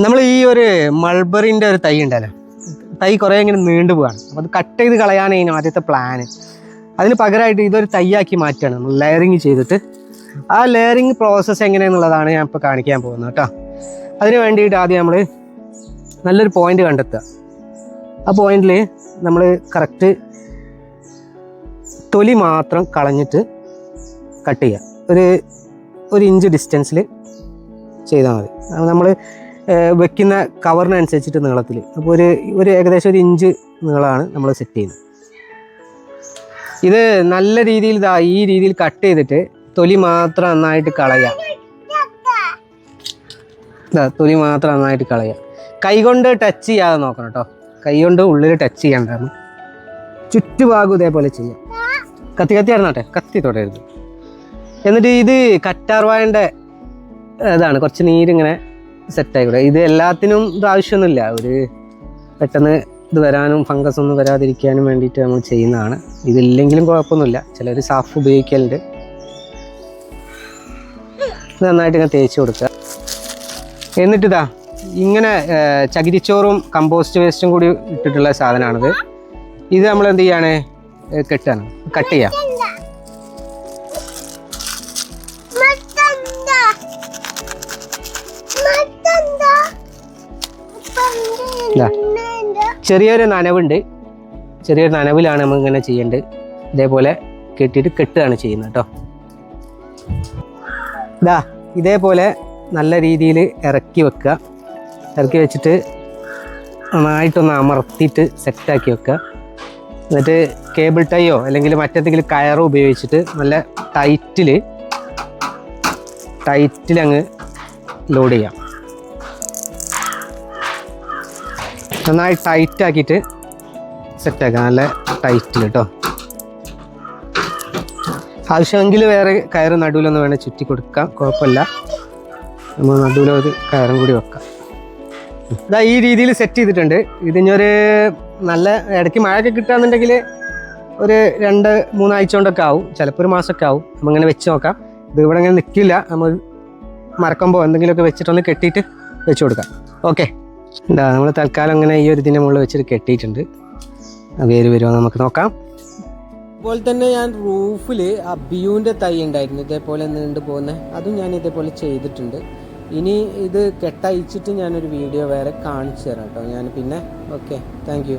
നമ്മൾ ഈ ഒരു മൾബറിന്റെ ഒരു തൈ ഉണ്ടല്ലോ. തൈ കുറേ ഇങ്ങനെ നീണ്ടു പോവാണ്. അപ്പോൾ അത് കട്ട് ചെയ്ത് കളയാനാണ് ആദ്യത്തെ പ്ലാന് അതിന് പകരമായിട്ട് ഇതൊരു തൈയാക്കി മാറ്റുകയാണ്. നമ്മൾ ലെയറിങ് ചെയ്തിട്ട്. ആ ലെയറിങ് പ്രോസസ്സ് എങ്ങനെയാണെന്നുള്ളതാണ് ഞാൻ ഇപ്പോൾ കാണിക്കാൻ പോകുന്നത് കേട്ടോ. അതിന് വേണ്ടിയിട്ട് ആദ്യം നമ്മൾ നല്ലൊരു പോയിന്റ് കണ്ടെത്തുക. ആ പോയിന്റിൽ നമ്മൾ കറക്റ്റ് തൊലി മാത്രം കളഞ്ഞിട്ട് കട്ട് ചെയ്യുക. ഒരു ഒരു ഇഞ്ച് ഡിസ്റ്റൻസിൽ ചെയ്താൽ മതി. നമ്മൾ വെക്കുന്ന കവറിനനുസരിച്ചിട്ട് നീളത്തിൽ അപ്പോൾ ഒരു ഒരു ഏകദേശം ഒരു ഇഞ്ച് നീളമാണ് നമ്മൾ സെറ്റ് ചെയ്യുന്നത്. ഇത് നല്ല രീതിയിൽ ഇതാ ഈ രീതിയിൽ കട്ട് ചെയ്തിട്ട് തൊലി മാത്രം നന്നായിട്ട് കളയാം. ഇതാ തൊലി മാത്രം നന്നായിട്ട് കളയാം. കൈകൊണ്ട് ടച്ച് ചെയ്യാതെ നോക്കണം കേട്ടോ കൈ കൊണ്ട് ഉള്ളിൽ ടച്ച് ചെയ്യണ്ടാണ് ചുറ്റുഭാഗം ഇതേപോലെ ചെയ്യാം. കത്തി കത്തി ആയിരുന്നാട്ടെ കത്തി തൊടരുത്. എന്നിട്ട് ഇത് കറ്റാർവായന്റെ ഇതാണ്. കുറച്ച് നീരിങ്ങനെ സെറ്റായിക്കൂടെ ഇത് എല്ലാത്തിനും ഇത് ആവശ്യമൊന്നുമില്ല. ഒരു പെട്ടെന്ന് ഇത് വരാനും ഫംഗസ് ഒന്നും വരാതിരിക്കാനും വേണ്ടിയിട്ട് നമ്മൾ ചെയ്യുന്നതാണ്. ഇതില്ലെങ്കിലും കുഴപ്പമൊന്നുമില്ല. ചിലർ സാഫ് ഉപയോഗിക്കലുണ്ട്. നന്നായിട്ട് ഇങ്ങനെ തേച്ച് കൊടുക്കുക. എന്നിട്ടിതാ ഇങ്ങനെ ചകിരിച്ചോറും കമ്പോസ്റ്റ് വേസ്റ്റും കൂടി ഇട്ടിട്ടുള്ള സാധനമാണിത്. ഇത് നമ്മൾ എന്ത് ചെയ്യാണ് കെട്ടാണ്. കട്ട് ചെയ്യാം. ചെറിയൊരു നനവുണ്ട്. ചെറിയൊരു നനവിലാണ് നമ്മൾ ഇങ്ങനെ ചെയ്യേണ്ടത്. ഇതേപോലെ കെട്ടിയിട്ട് കെട്ടുകയാണ് ചെയ്യുന്നത് കേട്ടോ ഇതാ ഇതേപോലെ നല്ല രീതിയിൽ ഇറക്കി വെക്കുക. ഇറക്കി വെച്ചിട്ട് നന്നായിട്ടൊന്ന് അമർത്തിയിട്ട് സെറ്റാക്കി വെക്കുക. എന്നിട്ട് കേബിൾ ടൈയോ അല്ലെങ്കിൽ മറ്റെന്തെങ്കിലും കയറോ ഉപയോഗിച്ചിട്ട് നല്ല ടൈറ്റിൽ ടൈറ്റിൽ അങ്ങ് ലോഡ് ചെയ്യാം. നന്നായി ടൈറ്റ് ആക്കിയിട്ട് സെറ്റാക്കാം നല്ല ടൈറ്റിൽ കേട്ടോ ആവശ്യമെങ്കിൽ വേറെ കയറ് നടുവിലൊന്ന് വേണേൽ ചുറ്റി കൊടുക്കാം. കുഴപ്പമില്ല. നമ്മൾ നടുവിൽ ഒരു കയറും കൂടി വെക്കാം. ഇതാ ഈ രീതിയിൽ സെറ്റ് ചെയ്തിട്ടുണ്ട്. ഇതിനൊരു നല്ല ഇടയ്ക്ക് മഴയൊക്കെ കിട്ടുകയാണെന്നുണ്ടെങ്കിൽ ഒരു രണ്ട് മൂന്നാഴ്ച കൊണ്ടൊക്കെ ആവും. ചിലപ്പോൾ ഒരു മാസമൊക്കെ ആവും. നമ്മങ്ങനെ വെച്ച് നോക്കാം. ഇത് ഇവിടെ ഇങ്ങനെ നിൽക്കില്ല. നമ്മൾ മറക്കുമ്പോൾ എന്തെങ്കിലുമൊക്കെ വെച്ചിട്ടൊന്ന് കെട്ടിയിട്ട് വെച്ച് കൊടുക്കാം. ഓക്കെ. എന്താ നമ്മൾ തൽക്കാലം അങ്ങനെ ഈ ഒരു ഇതിന്റെ മുകളിൽ വെച്ചിട്ട് കെട്ടിയിട്ടുണ്ട്. വേര് വരുമോ നമുക്ക് നോക്കാം. അതുപോലെ തന്നെ ഞാൻ റൂഫിൽ ആ തൈ ഉണ്ടായിരുന്നു ഇതേപോലെ നീണ്ടു പോകുന്ന. അതും ഞാൻ ഇതേപോലെ ചെയ്തിട്ടുണ്ട്. ഇനി ഇത് കെട്ടയച്ചിട്ട് ഞാനൊരു വീഡിയോ വേറെ കാണിച്ചു തരാം കേട്ടോ. ഞാൻ പിന്നെ ഓക്കെ താങ്ക്